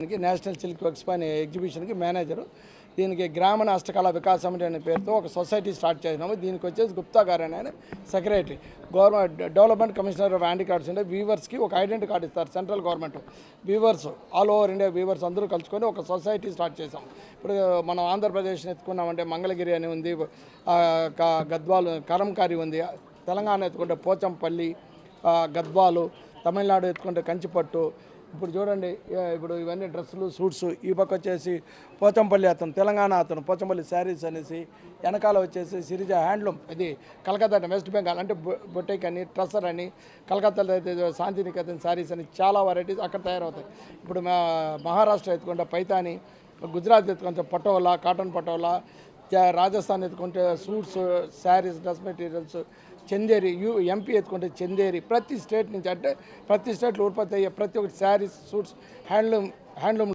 దీనికి national silk expo అనే ఎగ్జిబిషన్కి manager. దీనికి గ్రామీణ హస్తకళ వికాస్ సమితి అనే పేరుతో ఒక సొసైటీ స్టార్ట్ చేసినాము. దీనికి వచ్చేసి గుప్తా గారు అని secretary. Government development commissioner of handicrafts cards వీవర్స్కి ఒక ఐడెంటి కార్డు ఇస్తారు central government. Weavers all over India weavers అందరూ కలుసుకొని ఒక సొసైటీ స్టార్ట్ చేసాం ఇప్పుడు మనం ఆంధ్రప్రదేశ్ని ఎత్తుకున్నామంటే మంగళగిరి అని ఉంది ఆ, గద్వాలు కరంకారి ఉంది. తెలంగాణ ఎత్తుకుంటే పోచంపల్లి గద్వాలు తమిళనాడు ఎత్తుకుంటే కంచిపట్టు ఇప్పుడు చూడండి ఇప్పుడు ఇవన్నీ డ్రెస్సులు సూట్స్ ఈ పక్క వచ్చేసి పోచంపల్లి అతను తెలంగాణ అతను పోచంపల్లి శారీస్ అనేసి వెనకాల వచ్చేసి సిరిజ హ్యాండ్లూమ్. ఇది కలకత్తా వెస్ట్ బెంగాల్ అంటే బొ- అని ట్రస్సర్ అని కలకత్తాలో అయితే శాంతినికేతన్ శారీస్ అని చాలా వెరైటీస్ అక్కడ తయారవుతాయి. ఇప్పుడు మహారాష్ట్ర ఎత్తుకుంటే పైతాని గుజరాత్ ఎత్తుకుంటే పటోలా కాటన్ పటోలా రాజస్థాన్ ఎత్తుకుంటే suits saris dress materials Chanderi U MP ఎత్తుకుంటే చందేరి ప్రతి స్టేట్ నుంచి అంటే ప్రతి స్టేట్లో ఉత్పత్తి అయ్యే ప్రతి ఒక్కటి శారీస్ సూట్స్ హ్యాండ్లూమ్ హ్యాండ్లూమ్